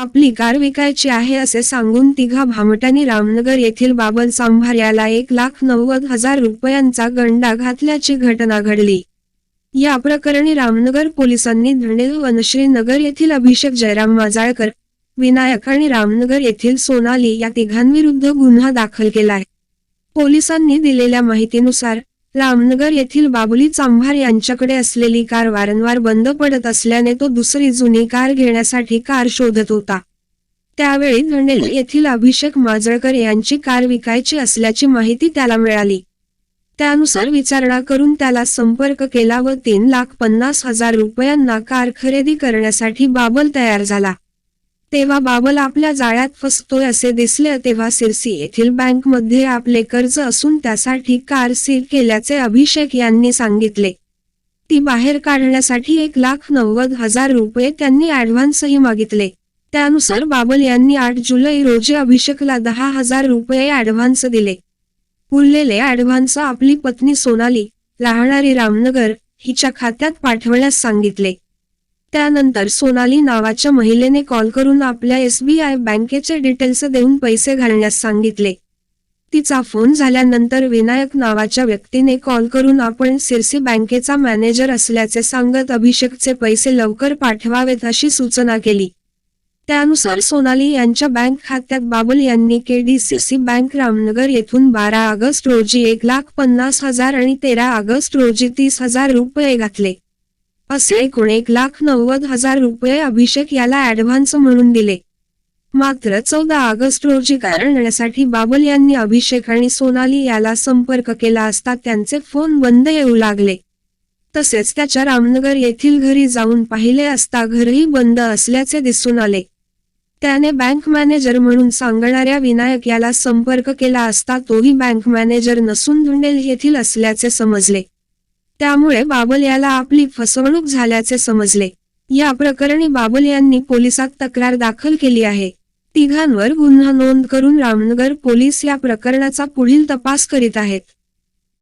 आपली कार विकायची आहे असे सांगून तिघा भामटांनी रामनगर येथील बाबल सांभार याला एक लाख नव्वद हजार रुपयांचा गंडा घातल्याची घटना घडली. या प्रकरणी रामनगर पोलिसांनी धनेल वनश्री नगर येथील अभिषेक जयराम माजाळकर विनायक आणि रामनगर येथील सोनाली या तिघांविरुद्ध गुन्हा दाखल केलाय. पोलिसांनी दिलेल्या माहितीनुसार रामनगर येथील बाबुली चांभार यांच्याकडे असलेली कार वारंवार बंद पडत असल्याने तो दुसरी जुनी कार घेण्यासाठी कार शोधत होता. त्यावेळी धनेल येथील अभिषेक माजळकर यांची कार विकायची असल्याची माहिती त्याला मिळाली. त्यानुसार विचारणा करून त्याला संपर्क केला व तीन लाख पन्नास हजार रुपयांना कार खरेदी करण्यासाठी बाबल तयार झाला. तेव्हा बाबल आपल्या जाळ्यात फसतोय असे दिसले तेव्हा सिरसी येथील बँकमध्ये आपले कर्ज असून त्यासाठी कार सील केल्याचे अभिषेक यांनी सांगितले. ती बाहेर काढण्यासाठी एक लाख नव्वद हजार रुपये त्यांनी ऍडव्हान्सही मागितले. त्यानुसार बाबल यांनी आठ जुलै रोजी अभिषेकला दहा हजार रुपये ऍडव्हान्स दिले. उरलेले ऍडव्हान्स आपली पत्नी सोनाली राहणारी रामनगर हिच्या खात्यात पाठवण्यास सांगितले. त्यानंतर सोनाली नावाच्या महिलेने कॉल करून आपल्या एसबीआय बँकेचे डिटेल्स देऊन पैसे घालण्यास सांगितले. तिचा फोन झाल्यानंतर विनायक नावाच्या व्यक्तीने कॉल करून आपण सिरसी बँकेचा मॅनेजर असल्याचे सांगत अभिषेकचे पैसे लवकर पाठवावेत अशी सूचना केली. त्यानुसार सोनाली यांच्या बँक खात्यात बाबुल यांनी केडीसीसी बँक रामनगर येथून बारा ऑगस्ट रोजी एक लाख पन्नास हजार आणि तेरा ऑगस्ट रोजी तीस हजार रुपये घातले. असे एकूण एक लाख नव्वद हजार रुपये अभिषेक याला ऍडव्हान्स म्हणून दिले. मात्र चौदा ऑगस्ट रोजी कारण देण्यासाठी बाबल यांनी अभिषेक आणि सोनाली याला संपर्क केला असता त्यांचे फोन बंद येऊ लागले. तसेच त्याच्या रामनगर येथील घरी जाऊन पाहिले असता घरही बंद असल्याचे दिसून आले. त्याने बँक मॅनेजर म्हणून सांगणाऱ्या विनायक याला संपर्क केला असता तोही बँक मॅनेजर नसून धुंडेल येथील असल्याचे समजले. त्यामुळे बाबल याला आपली फसवणूक झाल्याचे समजले. या प्रकरणी बाबल यांनी पोलिसात तक्रार दाखल केली आहे. तिघांवर गुन्हा नोंद करून रामनगर पोलीस या प्रकरणाचा पुढील तपास करीत आहेत.